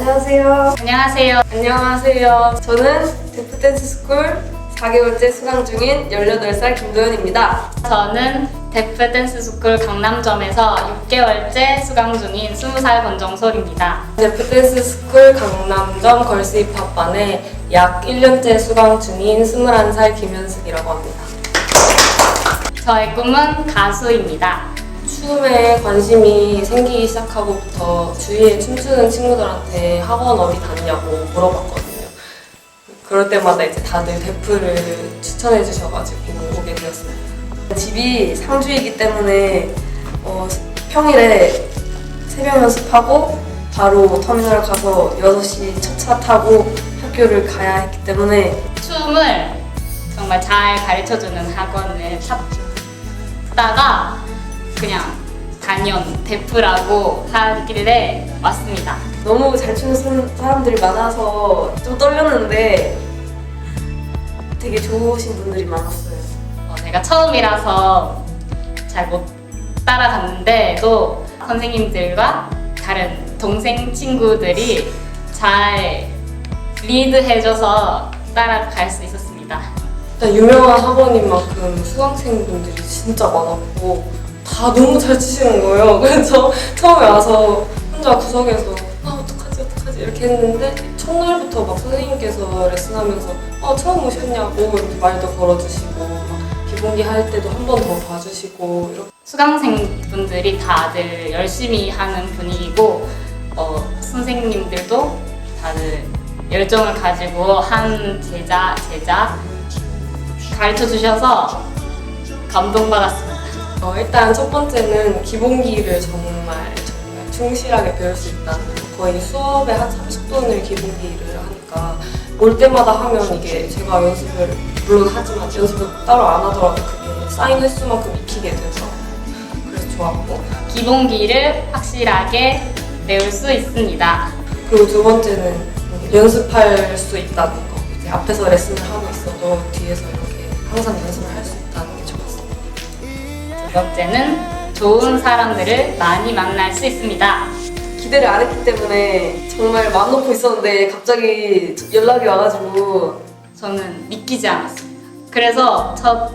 안녕하세요. 안녕하세요. 안녕하세요. 저는 데프댄스 스쿨 4개월째 수강 중인 18살 김도현입니다. 저는 데프 댄스 스쿨 강남점에서 6개월째 수강 중인 20살 권정솔입니다. 데프댄스 스쿨 강남점 걸스 힙합반에 약 1년째 수강 중인 21살 김현숙이라고 합니다. 저의 꿈은 가수입니다. 춤에 관심이 생기기 시작하고부터 주위에 춤추는 친구들한테 학원 어디 다니냐고 물어봤거든요. 그럴 때마다 이제 다들 데프를 추천해 주셔가지고 오게 되었어요. 집이 상주이기 때문에 어, 평일에 새벽 연습하고 바로 터미널 가서 6시 첫 차 타고 학교를 가야 했기 때문에 춤을 정말 잘 가르쳐주는 학원을 찾다가 그냥 단연 데프라고 하길래 왔습니다. 너무 잘 추는 사람들이 많아서 좀 떨렸는데 되게 좋으신 분들이 많았어요. 어, 제가 처음이라서 잘 못 따라갔는데 또 선생님들과 다른 동생 친구들이 잘 리드해줘서 따라갈 수 있었습니다. 일단 유명한 학원인 만큼 수강생분들이 진짜 많았고 다 너무 잘 치시는 거예요. 그래서 처음에 와서 혼자 구석에서 아 어떡하지 어떡하지 이렇게 했는데 첫날부터 막 선생님께서 레슨하면서 아 처음 오셨냐고 이렇게 말도 걸어주시고 막 기본기 할 때도 한 번 더 봐주시고 이렇게 수강생분들이 다들 열심히 하는 분위기고 어, 선생님들도 다들 열정을 가지고 한 제자 제자 가르쳐 주셔서 감동받았습니다. 어, 일단 첫 번째는 기본기를 정말 정말 충실하게 배울 수 있다는 거. 거의 수업에 한 30분을 기본기를 하니까 올 때마다 하면 이게 제가 연습을 물론 하지만 연습을 따로 안 하더라도 그게 쌓인 횟수만큼 익히게 돼서 그래서 좋았고 기본기를 확실하게 배울 수 있습니다. 그리고 두 번째는 연습할 수 있다는 거 이제 앞에서 레슨을 하고 있어도 뒤에서 이렇게 항상 연습을 할 수 두 번째는 좋은 사람들을 많이 만날 수 있습니다. 기대를 안 했기 때문에 정말 마음 놓고 있었는데 갑자기 연락이 와가지고 저는 믿기지 않았습니다. 그래서 첫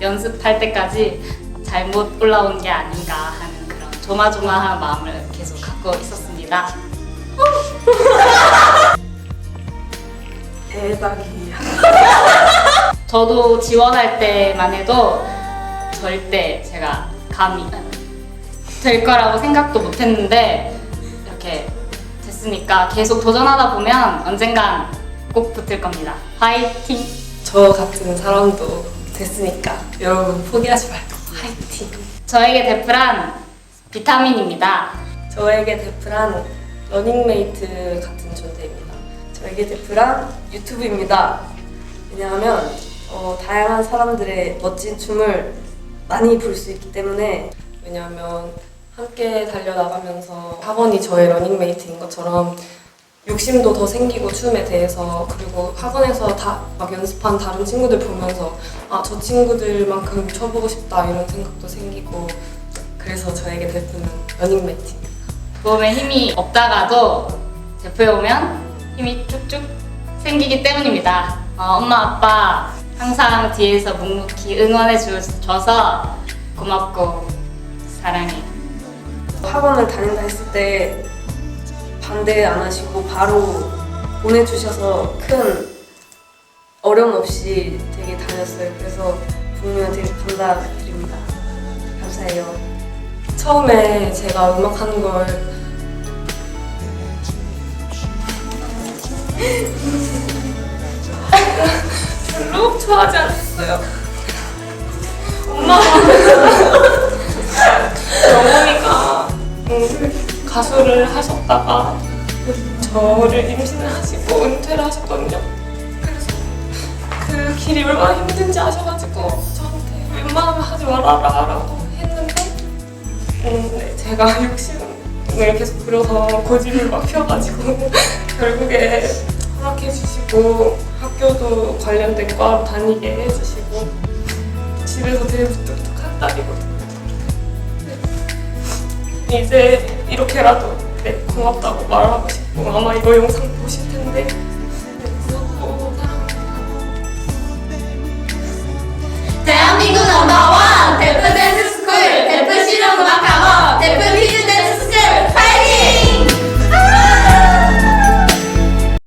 연습할 때까지 잘못 올라온 게 아닌가 하는 그런 조마조마한 마음을 계속 갖고 있었습니다. 대박이야. 저도 지원할 때만 해도 절대 제가 감히 될 거라고 생각도 못 했는데 이렇게 됐으니까 계속 도전하다 보면 언젠간 꼭 붙을 겁니다. 화이팅! 저 같은 사람도 됐으니까 여러분 포기하지 말고 화이팅. 저에게 데프란 비타민입니다. 저에게 데프란 러닝메이트 같은 존재입니다. 저에게 데프란 유튜브입니다. 왜냐하면 어, 다양한 사람들의 멋진 춤을 많이 볼 수 있기 때문에 왜냐하면 함께 달려나가면서 학원이 저의 러닝메이트인 것처럼 욕심도 더 생기고 춤에 대해서 그리고 학원에서 다 막 연습한 다른 친구들 보면서 아 저 친구들만큼 춰보고 싶다 이런 생각도 생기고 그래서 저에게 데프는 러닝메이트입니다. 몸에 힘이 없다가도 대표에 오면 힘이 쭉쭉 생기기 때문입니다. 어, 엄마 아빠 항상 뒤에서 묵묵히 응원해 주- 줘서 고맙고 사랑해. 학원을 다닌다 했을 때 반대 안 하시고 바로 보내주셔서 큰 어려움 없이 되게 다녔어요. 그래서 부모님한테 되게 감사드립니다. 감사해요. 처음에 제가 음악 하는 걸 좋아하지 않았어요. 엄마 어머니가 음, 가수를 하셨다가 저를 임신을 하시고 은퇴를 하셨거든요. 그래서 그 길이 얼마나 힘든지 아셔가지고 저한테 웬만하면 하지 말아라라고 했는데 음, 네, 제가 욕심을 계속 부려서 고집을 막 펴가지고 결국에 주시고 학교도 관련된 과로 다니게 해주시고 집에서 되게 무뚝뚝한 딸이거든요. 이제 이렇게라도 고맙다고 말하고 싶고 아마 이거 영상 보실 텐데